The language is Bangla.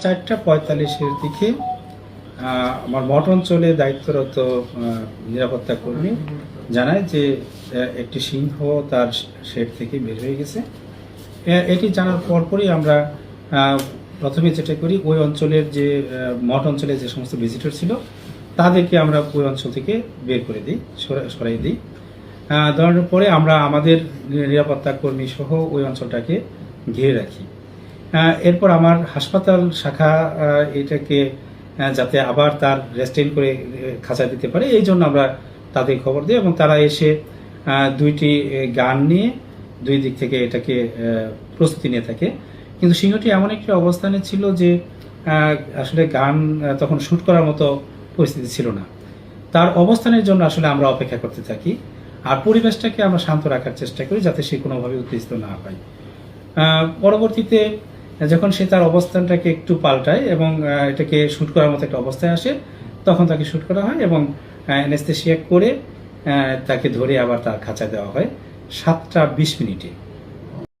চারটা পঁয়তাল্লিশের দিকে আমার মঠ অঞ্চলে দায়িত্বরত নিরাপত্তা কর্মী জানায় যে একটি সিংহ তার শেড থেকে বের হয়ে গেছে। এটি জানার পরপরই আমরা প্রথমে যেটা করি, ওই অঞ্চলের যে মঠ অঞ্চলে যে সমস্ত ভিজিটর ছিল, তাদেরকে আমরা ওই অঞ্চল থেকে বের করে দিই, সরা- সরাই দিই। দেওয়ার পরে আমরা আমাদের নিরাপত্তা কর্মী সহ ওই অঞ্চলটাকে ঘিরে রাখি। এরপর আমার হাসপাতাল শাখা এটাকে যাতে আবার তার রেস্টেন করে খাঁচা দিতে পারে, এই জন্য আমরা তাদের খবর দিই এবং তারা এসে দুইটি গান নিয়ে দুই দিক থেকে এটাকে প্রস্তুতি নিয়ে থাকে। কিন্তু সিংহটি এমন একটি অবস্থানে ছিল যে আসলে গান তখন শ্যুট করার মতো পরিস্থিতি ছিল না। তার অবস্থানের জন্য আসলে আমরা অপেক্ষা করতে থাকি আর পরিবেশটাকে আমরা শান্ত রাখার চেষ্টা করি যাতে সে কোনোভাবে উত্তেজিত না হয়। পরবর্তীতে যখন সে তার অবস্থানটাকে একটু পাল্টায় এবং এটাকে শ্যুট করার মতো একটা অবস্থায় আসে, তখন তাকে শ্যুট করা হয় এবং অ্যানেস্থেশিয়া করে তাকে ধরে আবার তার খাঁচা দেওয়া হয় সাতটা বিশ মিনিটে।